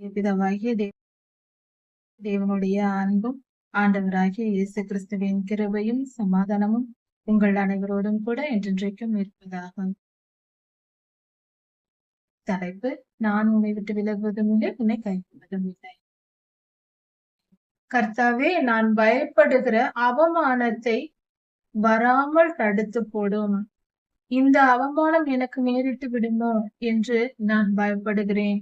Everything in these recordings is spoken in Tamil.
பிதாவாகிய தேவனுடைய அன்பும் ஆண்டவராகிய இயேசு கிறிஸ்துவின் கிருபையும் சமாதானமும் உங்கள் அனைவரோடும் கூட என்றென்றைக்கும் இருப்பதாகும் தலைப்பு நான் உன்னை விட்டு விலகுவதும் இல்லை உன்னை கைவிடுவதும் இல்லை. கர்த்தாவே நான் பயப்படுகிற அவமானத்தை வராமல் தடுத்து போடும். இந்த அவமானம் எனக்கு நேரிட்டு விடுமோ என்று நான் பயப்படுகிறேன்.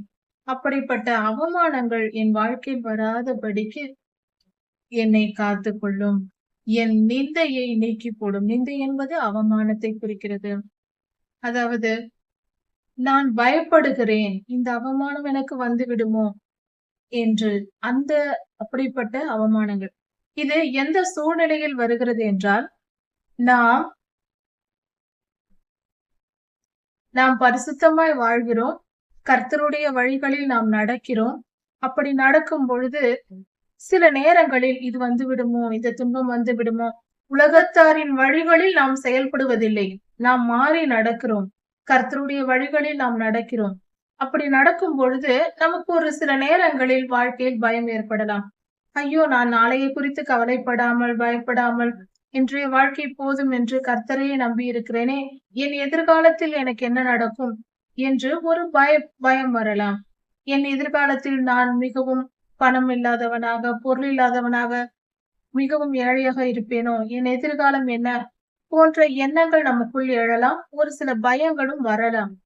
அப்படிப்பட்ட அவமானங்கள் என் வாழ்க்கையில் வராதபடிக்கு என்னை காத்து கொள்ளும் என் நிந்தையை நீக்கி போடும். நிந்தை என்பது அவமானத்தை குறிக்கிறது. அதாவது நான் பயப்படுகிறேன். இந்த அவமானம் எனக்கு வந்து விடுமோ என்று அந்த அப்படிப்பட்ட அவமானங்கள். இது எந்த சூழ்நிலையில் வருகிறது என்றால் நாம் நாம் பரிசுத்தமாய் வாழ்கிறோம். கர்த்தருடைய வழிகளில் நாம் நடக்கிறோம். அப்படி நடக்கும் பொழுது சில நேரங்களில் இது வந்து விடுமோ இந்த துன்பம் வந்து விடுமோ உலகத்தாரின் வழிகளில் நாம் செயல்படுவதில்லை. நாம் மாறி நடக்கிறோம். கர்த்தருடைய வழிகளில் நாம் நடக்கிறோம். அப்படி நடக்கும் பொழுது நமக்கு ஒரு சில நேரங்களில் வாழ்க்கையில் பயம் ஏற்படலாம். ஐயோ நான் நாளையை குறித்து கவலைப்படாமல் பயப்படாமல் இன்றைய வாழ்க்கை போதும் என்று கர்த்தரையே நம்பி இருக்கிறேனே என் எதிர்காலத்தில் எனக்கு என்ன நடக்கும்? என்று ஒரு பய பயம் வரலாம். என் எதிர்காலத்தில் நான் மிகவும் பணம் இல்லாதவனாக பொருள் இல்லாதவனாக மிகவும் ஏழையாக இருப்பேனோ? என் எதிர்காலம் என்ன? போன்ற எண்ணங்கள் நமக்குள் எழலாம். ஒரு சில பயங்களும் வரலாம்.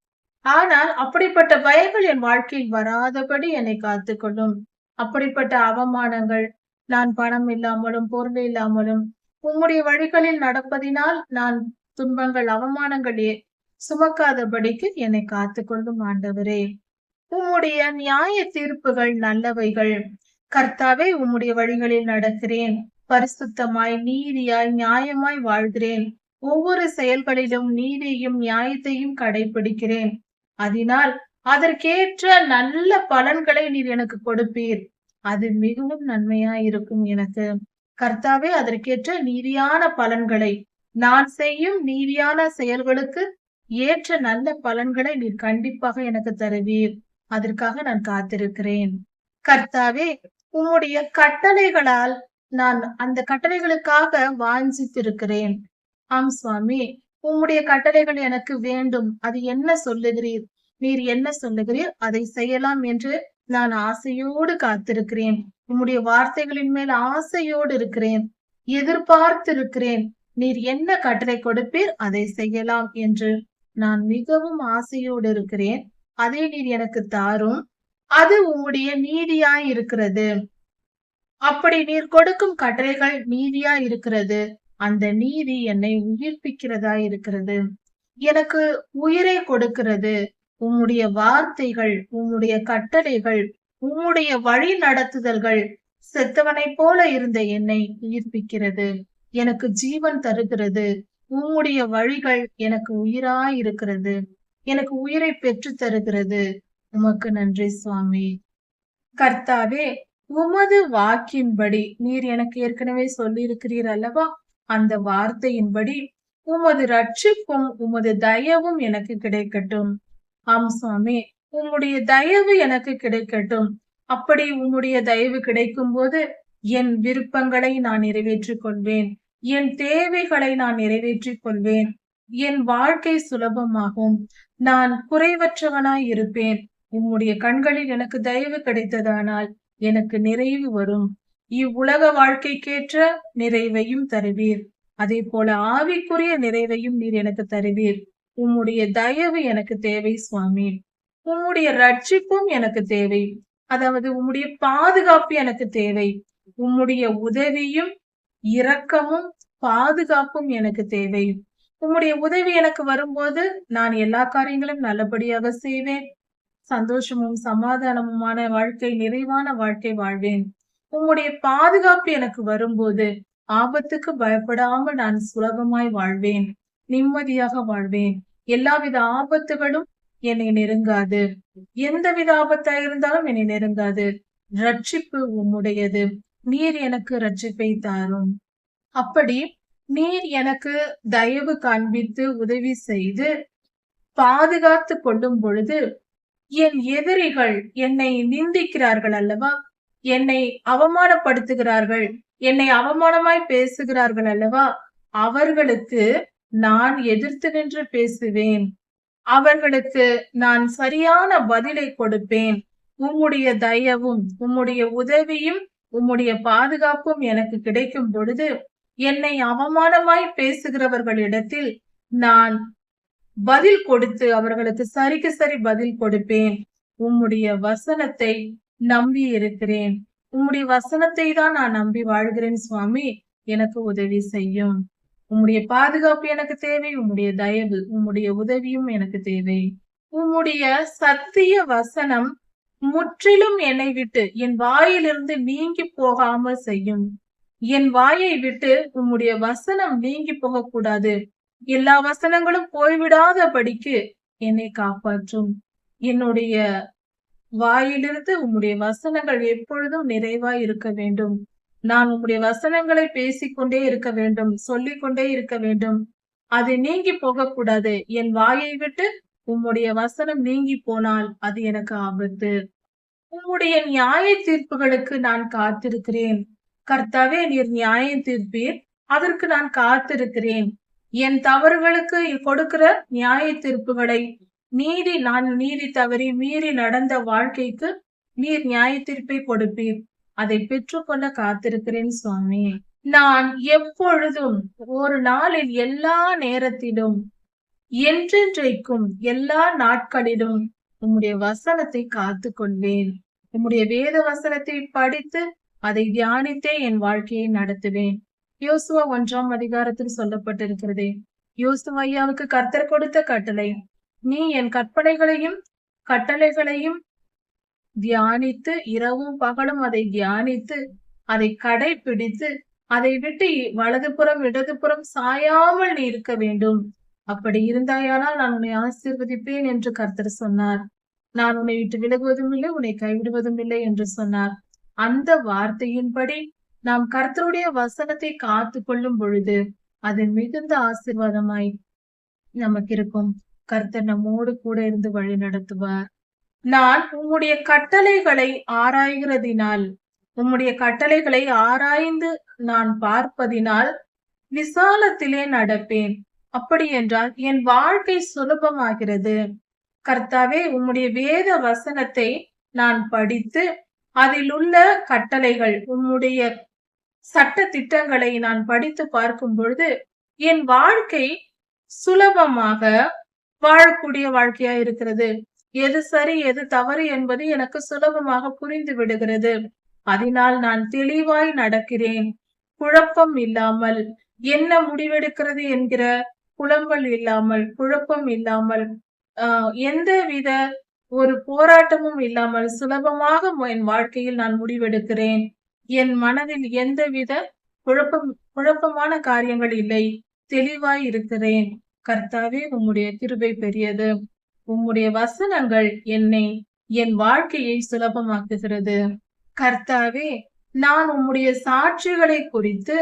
ஆனால் அப்படிப்பட்ட பயங்கள் என் வாழ்க்கையில் வராதபடி என்னை காத்துக்கொள்ளும். அப்படிப்பட்ட அவமானங்கள் நான் பணம் இல்லாமலும் பொருள் இல்லாமலும் உம்முடைய வழிகளில் நடப்பதினால் நான் துன்பங்கள் அவமானங்கள் ஏ- சுமக்காதபடிக்கு என்னை காத்துக்கொள்ளும் ஆண்டவரே. உம்முடைய நியாய தீர்ப்புகள் நல்லவைகள். கர்த்தாவே உம்முடைய வழிகளில் நடக்கிறேன். பரிசுத்தமாய் நீதியாய் நியாயமாய் வாழ்கிறேன். ஒவ்வொரு செயல்களிலும் நீதியையும் நியாயத்தையும் கடைபிடிக்கிறேன். அதனால் அதற்கேற்ற நல்ல பலன்களை நீர் எனக்கு கொடுப்பீர். அது மிகவும் நன்மையா இருக்கும் எனக்கு. கர்த்தாவே அதற்கேற்ற நீதியான பலன்களை. நான் செய்யும் நீதியான செயல்களுக்கு ஏற்ற நல்ல பலன்களை நீர் கண்டிப்பாக எனக்கு தருவீர். அதற்காக நான் காத்திருக்கிறேன். கர்த்தாவே உம்முடைய கட்டளைகளால் நான் அந்த கட்டளைகளுக்காக வாஞ்சித்திருக்கிறேன். ஆம் சுவாமி. உம்முடைய கட்டளைகள் எனக்கு வேண்டும். அது என்ன சொல்லுகிறீர்? நீர் என்ன சொல்லுகிறீர்? அதை செய்யலாம் என்று நான் ஆசையோடு காத்திருக்கிறேன். உம்முடைய வார்த்தைகளின் மேல் ஆசையோடு இருக்கிறேன். எதிர்பார்த்திருக்கிறேன். நீர் என்ன கட்டளை கொடுப்பீர்? அதை செய்யலாம் என்று. நான் மிகவும் ஆசையோடு இருக்கிறேன். அதை நீர் எனக்கு தாரும். அது உம்முடைய நீதியாய் இருக்கிறது. அப்படி நீர் கொடுக்கும் கட்டளைகள் நீதியா இருக்கிறது. அந்த நீதி என்னை உயிர்ப்பிக்கிறதா இருக்கிறது. எனக்கு உயிரை கொடுக்கிறது. உம்முடைய வார்த்தைகள் உம்முடைய கட்டளைகள் உம்முடைய வழி நடத்துதல்கள் செத்தவனைப் போல இருந்த என்னை உயிர்ப்பிக்கிறது. எனக்கு ஜீவன் தருகிறது. உம்முடைய வழிகள் எனக்கு உயிராய் இருக்கிறது எனக்கு உயிரை பெற்று தருகிறது. உமக்கு நன்றி சுவாமி. கர்த்தாவே உமது வாக்கின்படி நீர் எனக்கு ஏற்கனவே சொல்லியிருக்கிறீர் அல்லவா? அந்த வார்த்தையின்படி உமது ரட்சிப்பும் உமது தயவும் எனக்கு கிடைக்கட்டும். ஆம் சுவாமி உம்முடைய தயவு எனக்கு கிடைக்கட்டும். அப்படி உம்முடைய தயவு கிடைக்கும் போது என் விருப்பங்களை நான் நிறைவேற்றிக் கொள்வேன். என் தேவைகளை நான் நிறைவேற்றிக் கொள்வேன். என் வாழ்க்கை சுலபமாகும். நான் குறைவற்றவனாய் இருப்பேன். உம்முடைய கண்களில் எனக்கு தயவு கிடைத்ததானால் எனக்கு நிறைவு வரும். இவ்வுலக வாழ்க்கைக்கேற்ற நிறைவையும் தருவீர். அதே போல ஆவிக்குரிய நிறைவையும் நீர் எனக்கு தருவீர். உம்முடைய தயவு எனக்கு தேவை சுவாமி. உம்முடைய ரட்சிப்பும் எனக்கு தேவை. அதாவது உம்முடைய பாதுகாப்பு எனக்கு தேவை. உம்முடைய உதவியும் இரக்கமும் பாதுகாப்பும் எனக்கு தேவை. உம்முடைய உதவி எனக்கு வரும்போது நான் எல்லா காரியங்களும் நல்லபடியாக செய்வேன். சந்தோஷமும் சமாதானமுமான வாழ்க்கை நிறைவான வாழ்க்கை வாழ்வேன். உம்முடைய பாதுகாப்பு எனக்கு வரும்போது ஆபத்துக்கு பயப்படாமல் நான் சுலபமாய் வாழ்வேன். நிம்மதியாக வாழ்வேன். எல்லாவித ஆபத்துகளும் என்னை நெருங்காது. எந்தவித ஆபத்தா இருந்தாலும் என்னை நெருங்காது. ரட்சிப்பு உம்முடையது. நீர் எனக்கு ரட்சிப்பை தாரும். அப்படி நீர் எனக்கு தயவு காண்பித்து உதவி செய்து பாதுகாத்து கொள்ளும் பொழுது என் எதிரிகள் என்னை நிந்திக்கிறார்கள் அல்லவா? என்னை அவமானப்படுத்துகிறார்கள்? என்னை அவமானமாய் பேசுகிறார்கள் அல்லவா? அவர்களுக்கு நான் எதிர்த்து நின்று பேசுவேன். அவர்களுக்கு நான் சரியான பதிலை கொடுப்பேன். உம்முடைய தயவும் உம்முடைய உதவியும் உம்முடைய பாதுகாப்பும் எனக்கு கிடைக்கும் பொழுது என்னை அவமானமாய் பேசுகிறவர்களிடத்தில் நான் பதில் கொடுத்து அவர்களுக்கு சரிக்கு சரி பதில் கொடுப்பேன். உம்முடைய வசனத்தை நம்பி இருக்கிறேன். உம்முடைய வசனத்தை தான் நான் நம்பி வாழ்கிறேன் சுவாமி. எனக்கு உதவி செய்யும். உம்முடைய பாதுகாப்பு எனக்கு தேவை. உம்முடைய தயவு உம்முடைய உதவியும் எனக்கு தேவை. உம்முடைய சத்திய வசனம் முற்றிலும் என்னை விட்டு என் வாயிலிருந்து நீங்கி போகாமல் செய்யும். என் வாயை விட்டு உம்முடைய வசனம் நீங்கி போகக்கூடாது. எல்லா வசனங்களும் போய்விடாதபடிக்கு என்னை காப்பாற்றும். என்னுடைய வாயிலிருந்து உம்முடைய வசனங்கள் எப்பொழுதும் நிறைவாய் இருக்க வேண்டும். நான் உம்முடைய வசனங்களை பேசிக்கொண்டே இருக்க வேண்டும் சொல்லிக் கொண்டே இருக்க வேண்டும். அது நீங்கி போகக்கூடாது. என் வாயை விட்டு உம்முடைய வசனம் நீங்கி போனால் அது எனக்கு ஆபத்து. உம்முடைய நியாய தீர்ப்புகளுக்கு நான் காத்திருக்கிறேன். கர்த்தாவே நீர் நியாயம் தீர்ப்பீர். அதற்கு நான் காத்திருக்கிறேன். என் தவறுகளுக்கு கொடுக்கிற நியாய தீர்ப்புகளை நீதி நான் நீதி தவறி மீறி நடந்த வாழ்க்கைக்கு நீர் நியாய தீர்ப்பை கொடுப்பீர். அதை பெற்றுக்கொள்ள காத்திருக்கிறேன் சுவாமி. நான் எப்பொழுதும் ஒரு நாளில் எல்லா நேரத்திலும் என்றென்றைக்கும் எல்லா நாட்களிலும் உம்முடைய வசனத்தை காத்து கொள்வேன் உம்முடைய வேத வசனத்தை படித்து அதை தியானித்தே என் வாழ்க்கையை நடத்துவேன். யோசுவா ஒன்றாம் அதிகாரத்தில் சொல்லப்பட்டிருக்கிறதே. யோசுவா ஐயாவுக்கு கர்த்தர் கொடுத்த கட்டளை. நீ என் கற்பனைகளையும் கட்டளைகளையும் தியானித்து இரவும் பகலும் அதை தியானித்து அதை கடைபிடித்து அதை விட்டு வலதுபுறம் இடதுபுறம் சாயாமல் நீ இருக்க வேண்டும். அப்படி இருந்தாயானால் நான் உன்னை ஆசீர்வதிப்பேன் என்று கர்த்தர் சொன்னார். நான் உன்னை விட்டு விலகுவதும் இல்லை உன்னை கைவிடுவதும் இல்லை என்று சொன்னார். அந்த வார்த்தையின்படி நாம் கர்த்தருடைய வசனத்தை காத்து கொள்ளும் பொழுது அது மிகுந்த ஆசீர்வாதமாய் நமக்கு இருக்கும். கர்த்தர் நம்மோடு கூட இருந்து வழி நடத்துவார். நான் உம்முடைய கட்டளைகளை ஆராய்கிறதினால் உம்முடைய கட்டளைகளை ஆராய்ந்து நான் பார்ப்பதினால் விசாலத்திலே நடப்பேன். அப்படி என்றால் என் வாழ்க்கை சுலபமாகிறது. கர்த்தாவே உம்முடைய வேத வசனத்தை நான் படித்து அதிலுள்ள கட்டளைகள் உம்முடைய சட்ட திட்டங்களை நான் படித்து பார்க்கும் பொழுது என் வாழ்க்கை சுலபமாக வாழக்கூடிய வாழ்க்கையா இருக்கிறது. எது சரி எது தவறு என்பது எனக்கு சுலபமாக புரிந்து விடுகிறது. அதனால் நான் தெளிவாய் நடக்கிறேன். குழப்பம் இல்லாமல் என்ன முடிவெடுக்கிறது என்கிற குழம்பல் இல்லாமல் குழப்பம் இல்லாமல் ஆஹ் எந்த வித ஒரு போராட்டமும் இல்லாமல் சுலபமாக என் வாழ்க்கையில் நான் முடிவெடுக்கிறேன். என் மனதில் எந்தவித குழப்பம் குழப்பமான காரியங்கள் இல்லை. தெளிவாய் இருக்கிறேன். கர்த்தாவே உம்முடைய கிருபை பெரியது. உம்முடைய வசனங்கள் என்னை என் வாழ்க்கையை சுலபமாக்குகிறது. கர்த்தாவே நான் உம்முடைய சாட்சிகளை குறித்து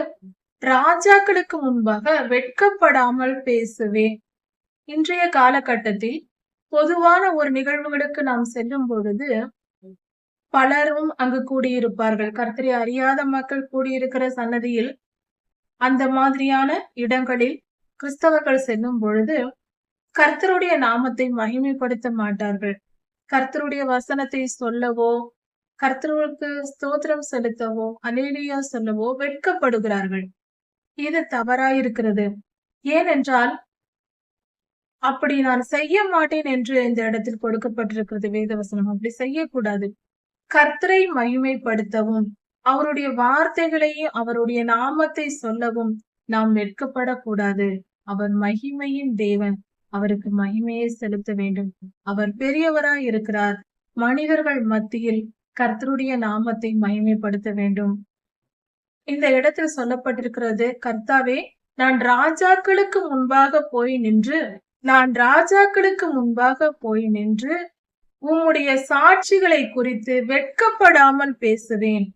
ராஜாக்களுக்கு முன்பாக வெட்கப்படாமல் பேசுவேன். இன்றைய காலகட்டத்தில் பொதுவான ஒரு நிகழ்வுகளுக்கு நாம் செல்லும் பொழுது பலரும் அங்கு கூடியிருப்பார்கள். கர்த்தரை அறியாத மக்கள் கூடியிருக்கிற சன்னதியில் அந்த மாதிரியான இடங்களில் கிறிஸ்தவர்கள் செல்லும் பொழுது கர்த்தருடைய நாமத்தை மகிமைப்படுத்த மாட்டார்கள். கர்த்தருடைய வசனத்தை சொல்லவோ கர்த்தருக்கு ஸ்தோத்திரம் செலுத்தவோ அலேலியா சொல்லவோ வெட்கப்படுகிறார்கள். இது தவறாயிருக்கிறது. ஏனென்றால் அப்படி நான் செய்ய மாட்டேன் என்று இந்த இடத்தில் கொடுக்கப்பட்டிருக்கிறது வேதவசனம். அப்படி செய்யக்கூடாது. கர்த்தரை மகிமைப்படுத்தவும் அவருடைய வார்த்தைகளையும் அவருடைய நாமத்தை சொல்லவும் நாம் வெட்கப்படக்கூடாது. அவர் மகிமையின் தேவன். அவருக்கு மகிமையை செலுத்த வேண்டும். அவர் பெரியவராய் இருக்கிறார். மனிதர்கள் மத்தியில் கர்த்தருடைய நாமத்தை மகிமைப்படுத்த வேண்டும். இந்த இடத்தில் சொல்லப்பட்டிருக்கிறது கர்த்தாவே நான் ராஜாக்களுக்கு முன்பாக போய் நின்று நான் ராஜாக்களுக்கு முன்பாக போய் நின்று உம்முடைய சாட்சிகளை குறித்து வெட்கப்படாமல் பேசுவேன்.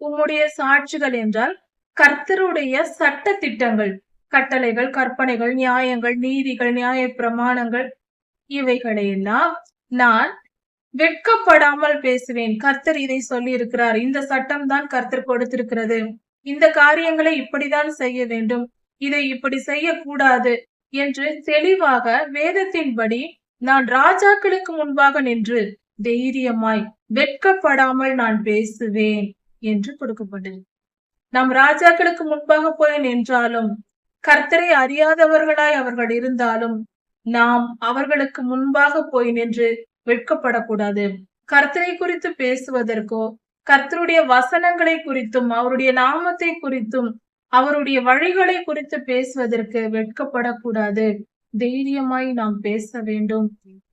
உம்முடைய சாட்சிகள் என்றால் கர்த்தருடைய சட்ட திட்டங்கள் கட்டளைகள் கற்பனைகள் நியாயங்கள் நீதிகள் நியாய பிரமாணங்கள் இவைகளையெல்லாம் நான் வெட்கப்படாமல் பேசுவேன். கர்த்தர் இதை சொல்லி இருக்கிறார் இந்த சட்டம் தான் கர்த்தர் கொடுத்திருக்கிறது. இந்த காரியங்களை இப்படிதான் செய்ய வேண்டும். இதை இப்படி செய்யக்கூடாது. என்று தெளிவாக வேதத்தின்படி நான் ராஜாக்களுக்கு முன்பாக நின்று தைரியமாய் வெட்கப்படாமல் நான் பேசுவேன் என்று கொடுக்கப்பட்டது. நாம் ராஜாக்களுக்கு முன்பாக போய் நின்றாலும் கர்த்தரை அறியாதவர்களாய் அவர்கள் இருந்தாலும் நாம் அவர்களுக்கு முன்பாக போய் நின்று வெட்கப்படக்கூடாது. கர்த்தரை குறித்து பேசுவதற்கோ கர்த்தருடைய வசனங்களை குறித்தும் அவருடைய நாமத்தை குறித்தும் அவருடைய வழிகளை குறித்து பேசுவதற்கு வெட்கப்படக்கூடாது. தைரியமாய் நாம் பேச வேண்டும்.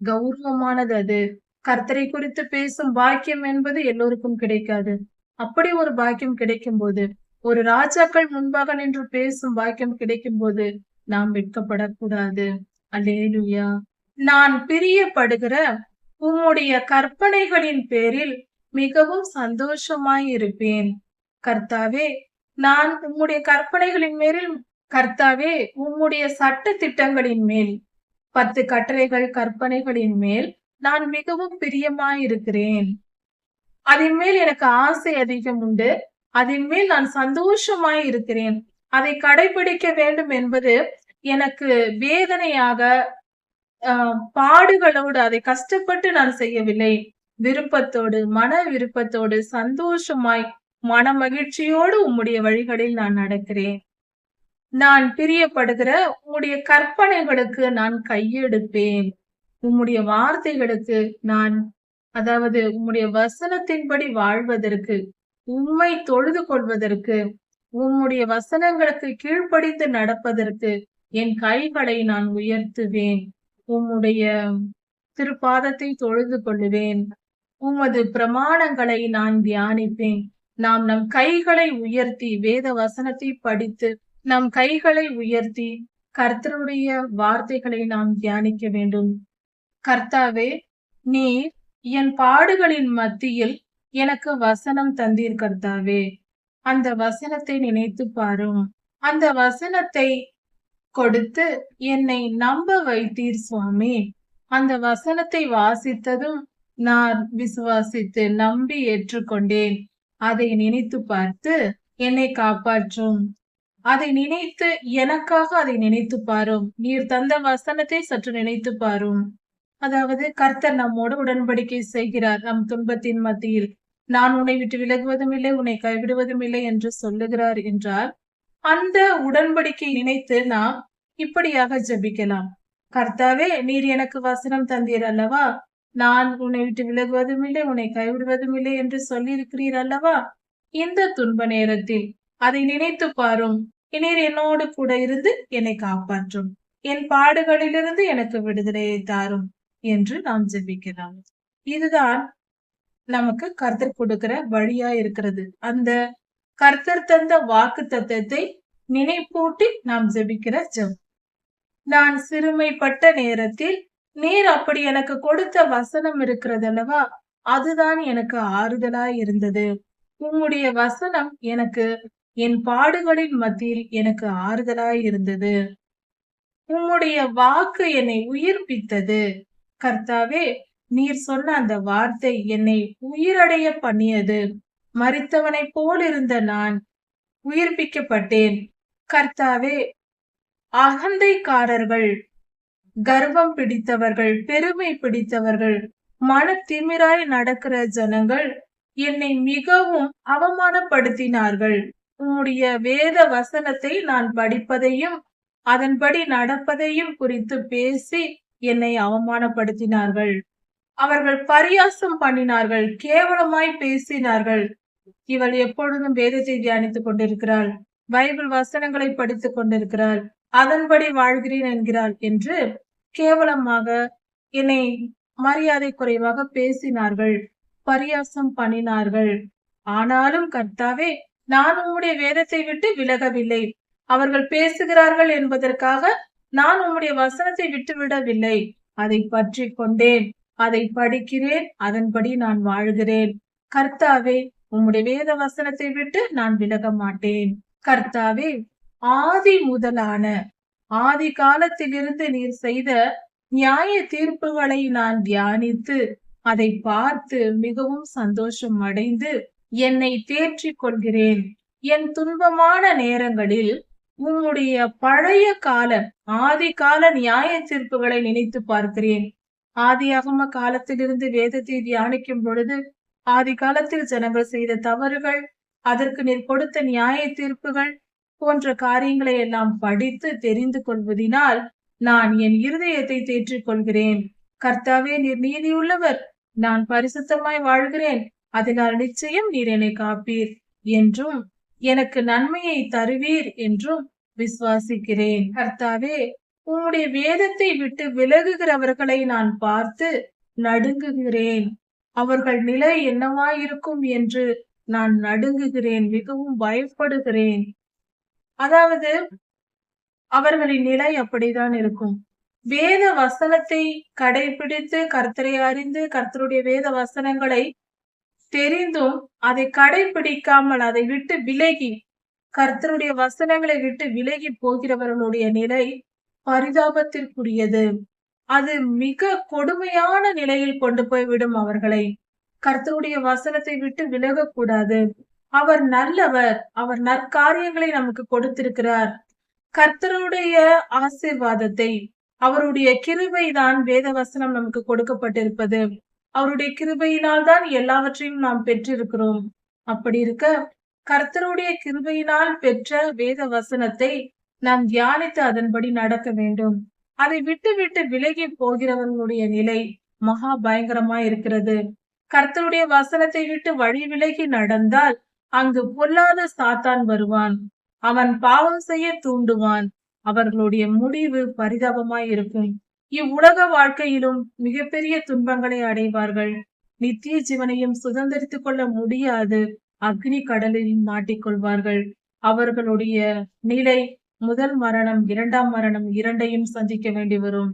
கௌரவமானது அது. கர்த்தரை குறித்து பேசும் பாக்கியம் என்பது எல்லோருக்கும் கிடைக்காது. அப்படி ஒரு பாக்கியம் கிடைக்கும் போது ஒரு ராஜாக்கள் முன்பாக நின்று பேசும் பாக்கியம் கிடைக்கும் போது நாம் வெட்கப்படக்கூடாது. அலேலுயா நான் பிரியப்படுகிற உம்முடைய கற்பனைகளின் பேரில் மிகவும் சந்தோஷமாய் இருப்பேன். கர்த்தாவே நான் உம்முடைய கற்பனைகளின் மேலில் கர்த்தாவே உம்முடைய சட்ட திட்டங்களின் மேல் பத்து கட்டளைகள் கற்பனைகளின் மேல் நான் மிகவும் பிரியமாயிருக்கிறேன். அதன் மேல் எனக்கு ஆசை அதிகம் உண்டு. அதன் மேல் நான் சந்தோஷமாய் இருக்கிறேன் அதை கடைபிடிக்க வேண்டும் என்பது எனக்கு வேதனையாக பாடுகளோடு அதை கஷ்டப்பட்டு நான் செய்யவில்லை. விருப்பத்தோடு மன விருப்பத்தோடு சந்தோஷமாய் மன மகிழ்ச்சியோடு உம்முடைய வழிகளில் நான் நடக்கிறேன். நான் பிரியப்படுகிற உம்முடைய கற்பனைகளுக்கு நான் கையெடுப்பேன். உம்முடைய வார்த்தைகளுக்கு நான் அதாவது உம்முடைய வசனத்தின்படி வாழ்வதற்கு உம்மை தொழுது கொள்வதற்கு உம்முடைய வசனங்களுக்கு கீழ்ப்படித்து நடப்பதற்கு என் கைகளை நான் உயர்த்துவேன். உம்முடைய திருப்பாதத்தை தொழுது கொள்ளுவேன். உமது பிரமாணங்களை நான் தியானிப்பேன். நாம் நம் கைகளை உயர்த்தி வேத வசனத்தை படித்து நம் கைகளை உயர்த்தி கர்த்தருடைய வார்த்தைகளை நாம் தியானிக்க வேண்டும். கர்த்தாவே நீர் என் பாடுகளின் மத்தியில் எனக்கு வசனம் தந்தீர் கர்த்தாவே. அந்த வசனத்தை நினைத்து பாரும். அந்த வசனத்தை கொடுத்து என்னை நம்ப வைத்தீர் சுவாமி. அந்த வசனத்தை வாசித்ததும் நான் விசுவாசித்து நம்பி ஏற்றுக்கொண்டேன். அதை நினைத்து பார்த்து என்னை காப்பாற்றும். அதை நினைத்து எனக்காக அதை நினைத்து பாரும். நீர் தந்த வசனத்தை சற்று நினைத்து பாரும். அதாவது கர்த்தர் நம்மோடு உடன்படிக்கை செய்கிறார். நம் துன்பத்தின் மத்தியில். நான் உன்னை விட்டு விலகுவதும் இல்லை உன்னை கைவிடுவதும் இல்லை என்று சொல்லுகிறார் என்றால் அந்த உடன்படிக்கை நினைத்து நாம் இப்படியாக ஜபிக்கலாம். கர்த்தாவே நீர் எனக்கு வசனம் தந்தீர் அல்லவா? நான் உன்னை விட்டு விலகுவதும் இல்லை உன்னை கைவிடுவதும் இல்லை என்று சொல்லியிருக்கிறீர் அல்லவா? இந்த துன்ப நேரத்தில் அதை நினைத்து பாரும். நீர் என்னோடு கூட இருந்து என்னை காப்பாற்றும். என் பாடுகளிலிருந்து எனக்கு விடுதலையை தாரும் என்று நாம் ஜெபிக்கலாம். இதுதான் நமக்கு கர்த்தர் கொடுக்கிற வழியா இருக்கிறது. அந்த கர்த்தர் தந்த வாக்கு தத்துவத்தை நினைப்பூட்டி நாம் ஜெபிக்கிற ஜெபம். நான் சிறுமைப்பட்ட நேரத்தில் நீர் அப்படி எனக்கு கொடுத்த வசனம் இருக்கிறது அல்லவா அதுதான் எனக்கு ஆறுதலாய் இருந்தது. உம்முடைய வசனம் எனக்கு என் பாடுகளின் மத்தியில் எனக்கு ஆறுதலாய் இருந்தது. உம்முடைய வாக்கு என்னை உயிர்ப்பித்தது. கர்த்தாவே நீர் சொன்ன அந்த வார்த்தை என்னை உயிரடைய பண்ணியது. மறித்தவனை போல் இருந்த நான் உயிர்ப்பிக்கப்பட்டேன். கர்த்தாவே அகந்தைக்காரர்கள் கர்வம் பிடித்தவர்கள் பெருமை பிடித்தவர்கள் மன திமிராய் நடக்கிற ஜனங்கள் என்னை மிகவும் அவமானப்படுத்தினார்கள். உம்முடைய வேத வசனத்தை நான் படிப்பதையும் அதன்படி நடப்பதையும் குறித்து பேசி என்னை அவமானப்படுத்தினார்கள். அவர்கள் பரியாசம் பண்ணினார்கள் கேவலமாய் பேசினார்கள். இவள் எப்பொழுதும் வேதத்தை தியானித்துக் கொண்டிருக்கிறாள். பைபிள் வசனங்களை படித்துக் கொண்டிருக்கிறாள். அதன்படி வாழ்கிறேன் என்கிறாள் என்று கேவலமாக என்னை மரியாதை குறைவாக பேசினார்கள் பரியாசம் பண்ணினார்கள். ஆனாலும் கர்த்தாவே நான் உம்முடைய வேதத்தை விட்டு விலகவில்லை. அவர்கள் பேசுகிறார்கள் என்பதற்காக நான் உம்முடைய வசனத்தை விட்டு விடவில்லை அதை பற்றி கொண்டேன் அதை படிக்கிறேன் அதன்படி நான் வாழ்கிறேன். கர்த்தாவே உம்முடைய வேத வசனத்தை விட்டு நான் விலக மாட்டேன். கர்த்தாவே ஆதி முதலான. ஆதி காலத்திலிருந்து நீர் செய்த நியாய தீர்ப்புகளை நான் தியானித்து அதை பார்த்து மிகவும் சந்தோஷம் அடைந்து என்னை தேற்றிக் கொள்கிறேன். என் துன்பமான நேரங்களில் உம்முடைய பழைய கால ஆதி கால நியாய தீர்ப்புகளை நினைத்து பார்க்கிறேன். ஆதியாகம காலத்திலிருந்து வேதத்தை தியானிக்கும் பொழுது ஆதி காலத்தில் ஜனங்கள் செய்த தவறுகள் அதற்கு நீர் கொடுத்த நியாய தீர்ப்புகள் போன்ற காரியங்களை எல்லாம் படித்து தெரிந்து கொள்வதினால் நான் என் இருதயத்தை தேற்றிக் கொள்கிறேன் கர்த்தாவே நீர் நீதியுள்ளவர். நான் பரிசுத்தமாய் வாழ்கிறேன். அதனால் நிச்சயம் நீர் என்னை காப்பீர் என்றும் எனக்கு நன்மையை தருவீர் என்றும் விசுவாசிக்கிறேன். கர்த்தாவே உம்முடைய வேதத்தை விட்டு விலகுகிறவர்களை நான் பார்த்து நடுங்குகிறேன். அவர்கள் நிலை என்னவாயிருக்கும் என்று நான் நடுங்குகிறேன் மிகவும் பயப்படுகிறேன். அதாவது அவர்களின் நிலை அப்படிதான் இருக்கும். வேத வசனத்தை கடைபிடித்து கர்த்தரை அறிந்து கர்த்தருடைய வேத வசனங்களை தெரிந்தும் அதை கடைபிடிக்காமல் அதை விட்டு விலகி கர்த்தருடைய வசனங்களை விட்டு விலகி போகிறவர்களுடைய நிலை பரிதாபத்திற்குரியது. அது மிக கொடுமையான நிலையில் கொண்டு போய்விடும் அவர்களை. கர்த்தருடைய வசனத்தை விட்டு விலகக்கூடாது. அவர் நல்லவர் அவர் நற்காரியங்களை நமக்கு கொடுத்திருக்கிறார். கர்த்தருடைய ஆசிர்வாதத்தை அவருடைய கிருபை தான் வேத வசனம் நமக்கு கொடுக்கப்பட்டிருப்பது. அவருடைய கிருபையினால் தான் எல்லாவற்றையும் நாம் பெற்றிருக்கிறோம். அப்படி இருக்க கர்த்தருடைய கிருபையினால் பெற்ற வேத வசனத்தை நாம் தியானித்து அதன்படி நடக்க வேண்டும். அதை விட்டு விட்டு விலகி போகிறவர்களுடைய நிலை மகா பயங்கரமா இருக்கிறது. கர்த்தருடைய வசனத்தை விட்டு வழி விலகி நடந்தால் அங்கு பொல்லாத சாத்தான் வருவான். அவன் பாவம் செய்ய தூண்டுவான். அவர்களுடைய முடிவு பரிதாபமாய் இருக்கும். இவ்வுலக வாழ்க்கையிலும் மிகப்பெரிய துன்பங்களை அடைவார்கள். நித்திய ஜீவனையும் சுதந்திரித்துக் கொள்ள முடியாது. அக்னி கடலில் மாட்டிக்கொள்வார்கள் அவர்களுடைய நிலை முதல் மரணம் இரண்டாம் மரணம் இரண்டையும் சந்திக்க வேண்டி வரும்.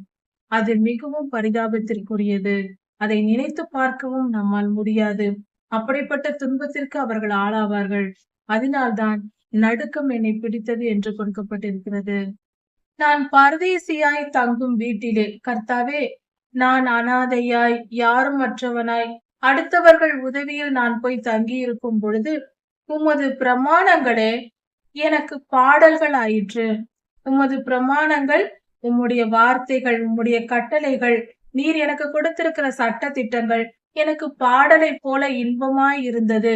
அது மிகவும் பரிதாபத்திற்குரியது. அதை நினைத்து பார்க்கவும் நம்மால் முடியாது. அப்படிப்பட்ட துன்பத்திற்கு அவர்கள் ஆளாவார்கள். அதனால்தான் நடுக்கம் என்னை பிடித்தது என்று கொடுக்கப்பட்டிருக்கிறது. நான் பரதேசியாய் தங்கும் வீட்டிலே கர்த்தாவே நான் அனாதையாய் யாரும் மற்றவனாய் அடுத்தவர்கள் உதவியில் நான் போய் தங்கி இருக்கும் பொழுது உமது பிரமாணங்களே எனக்கு பாடல்கள் ஆயிற்று உமது பிரமாணங்கள் உம்முடைய வார்த்தைகள் உம்முடைய கட்டளைகள் நீர் எனக்கு கொடுத்திருக்கிற சட்ட திட்டங்கள் எனக்கு பாடலை போல இன்பமாய் இருந்தது.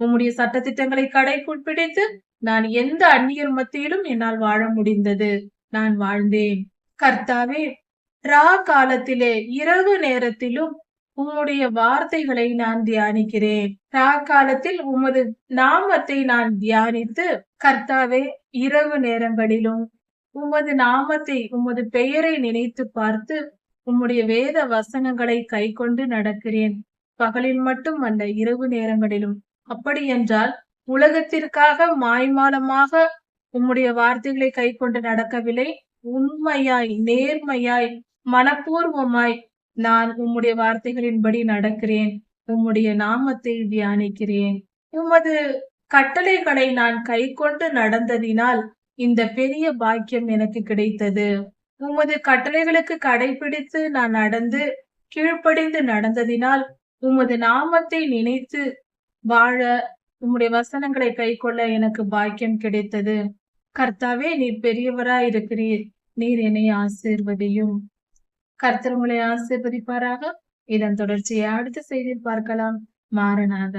உம்முடைய சட்ட திட்டங்களை கடைக்குள் பிடித்து நான் எந்த அந்நியர் மத்தியிலும் என்னால் வாழ முடிந்தது. நான் வாழ்ந்தேன். கர்த்தாவே ரா காலத்திலே இரவு நேரத்திலும் உம்முடைய வார்த்தைகளை நான் தியானிக்கிறேன். ரா காலத்தில் உமது நாமத்தை நான் தியானித்து கர்த்தாவே இரவு நேரங்களிலும் உமது நாமத்தை உமது பெயரை நினைத்து பார்த்து உம்முடைய வேத வசனங்களை கை கொண்டு நடக்கிறேன். பகலில் மட்டும் அல்ல இரவு நேரங்களிலும். அப்படி என்றால் உலகத்திற்காக மாய்மாலமாக உம்முடைய வார்த்தைகளை கை கொண்டு நடக்கவில்லை. உண்மையாய் நேர்மையாய் மனப்பூர்வமாய் நான் உம்முடைய வார்த்தைகளின்படி நடக்கிறேன். உம்முடைய நாமத்தை தியானிக்கிறேன். உமது கட்டளைகளை நான் கை கொண்டு நடந்ததினால் இந்த பெரிய பாக்கியம் எனக்கு கிடைத்தது. உமது கட்டளைகளுக்கு கடைபிடித்து நான் நடந்து கீழ்ப்படிந்து நடந்ததினால் உமது நாமத்தை நினைத்து வாழ உம்முடைய வசனங்களை கை கொள்ள எனக்கு பாக்கியம் கிடைத்தது. கர்த்தாவே நீர் பெரியவராய் இருக்கிறீர் நீர் என்னை ஆசீர்வதியும். கர்த்தர் உங்களை ஆசீர்வதிப்பாராக. இதன் தொடர்ச்சியை அடுத்த செய்தியில் பார்க்கலாம். மாறனாக.